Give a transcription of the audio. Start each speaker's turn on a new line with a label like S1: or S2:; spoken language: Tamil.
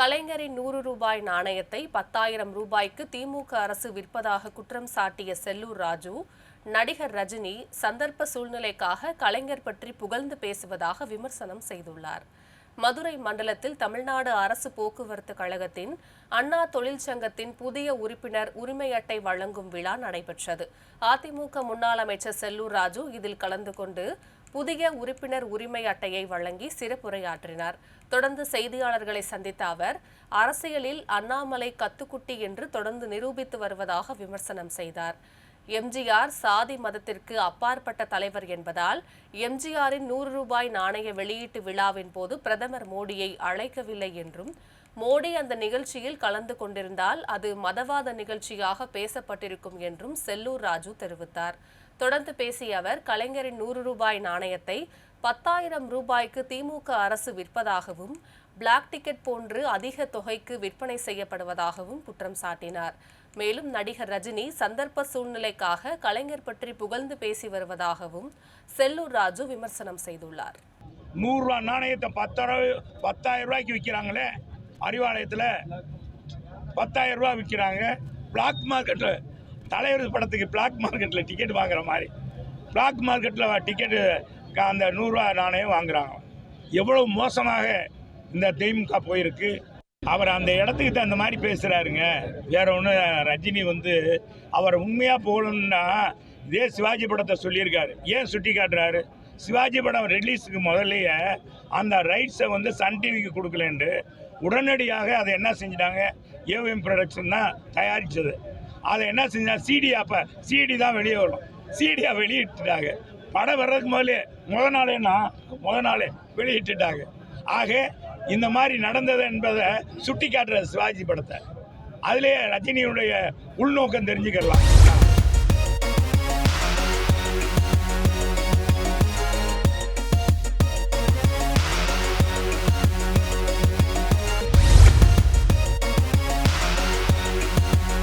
S1: கலைஞரின் நூறு ரூபாய் நாணயத்தை பத்தாயிரம் ரூபாய்க்கு திமுக அரசு விற்பதாக குற்றம் சாட்டிய செல்லூர் ராஜு நடிகர் ரஜினி சந்தர்ப்ப சூழ்நிலைக்காக கலைஞர் பற்றி புகழ்ந்து பேசுவதாக விமர்சனம் செய்துள்ளார். மதுரை மண்டலத்தில் தமிழ்நாடு அரசு போக்குவரத்து கழகத்தின் அண்ணா தொழிற்சங்கத்தின் புதிய உறுப்பினர் உரிமை அட்டை வழங்கும் விழா நடைபெற்றது. அதிமுக முன்னாள் அமைச்சர் செல்லூர் ராஜு இதில் கலந்து கொண்டு புதிய உறுப்பினர் உரிமை அட்டையை வழங்கி சிறப்புரையாற்றினார். தொடர்ந்து செய்தியாளர்களை சந்தித்த அவர் அரசியலில் அண்ணாமலை கத்துக்குட்டி என்று தொடர்ந்து நிரூபித்து வருவதாக விமர்சனம் செய்தார். எம்ஜிஆர் சாதி மதத்திற்கு அப்பாற்பட்ட தலைவர் என்பதால் எம்ஜிஆரின் நூறு ரூபாய் நாணய வெளியீட்டு விழாவின் போது பிரதமர் மோடியை அழைக்கவில்லை என்றும் மோடி அந்த நிகழ்ச்சியில் கலந்து கொண்டிருந்தால் அது மதவாத நிகழ்ச்சியாக பேசப்பட்டிருக்கும் என்றும் செல்லூர் ராஜு தெரிவித்தார். தொடர்ந்து பேசிய அவர் கலைஞரின் நூறு ரூபாய் நாணயத்தை பத்தாயிரம் ரூபாய்க்கு திமுக அரசு விற்பதாகவும் பிளாக் டிக்கெட் போன்று அதிக தொகைக்கு விற்பனை செய்யப்படுவதாகவும் குற்றம் சாட்டினார். மேலும் நடிகர் ரஜினி சந்தர்ப்ப சூழ்நிலைக்காக கலைஞர் பற்றி புகழ்ந்து பேசி வருவதாகவும் செல்லூர் ராஜு விமர்சனம் செய்துள்ளார்.
S2: நூறுரூவா நாணயத்தை பத்தாயிரம் பத்தாயிரம் ரூபாய்க்கு விற்கிறாங்களே அறிவாலயத்தில் பத்தாயிரம் ரூபா விற்கிறாங்க. பிளாக் மார்க்கெட்டில் தலைவர் படத்துக்கு பிளாக் மார்க்கெட்டில் டிக்கெட் வாங்குற மாதிரி. பிளாக் மார்க்கெட்டில் டிக்கெட்டு அந்த நூறுரூவா நாணயம் வாங்குறாங்க. எவ்வளோ மோசமாக இந்த திமுக போயிருக்கு. அவர் அந்த இடத்துக்கு தகுந்த மாதிரி பேசுகிறாருங்க வேற ஒன்று ரஜினி வந்து அவர் உண்மையாக போகணும்னா இதே சிவாஜி படத்தை சொல்லியிருக்காரு. ஏன் சுட்டி காட்டுறாரு? சிவாஜி படம் ரிலீஸுக்கு முதல்லையே அந்த ரைட்ஸை வந்து சன் டிவிக்கு கொடுக்கலன்ட்டு உடனடியாக அதை என்ன செஞ்சிட்டாங்க? ஏவிஎம் ப்ரொடக்ஷன் தான் தயாரித்தது அதை என்ன செஞ்சால் சிடி அப்போ சிடி தான் வெளியே வரும். சிடியாக வெளியிட்டுட்டாங்க. படம் வர்றதுக்கு முதலே முத நாளேன்னா முத நாளே வெளியிட்டுட்டாங்க. ஆக இந்த மாதிரி நடந்தது என்பதை சுட்டி காட்டுற சிவாஜி படத்தை. அதுலேயே ரஜினியுடைய உள்நோக்கம் தெரிஞ்சுக்கலாம்.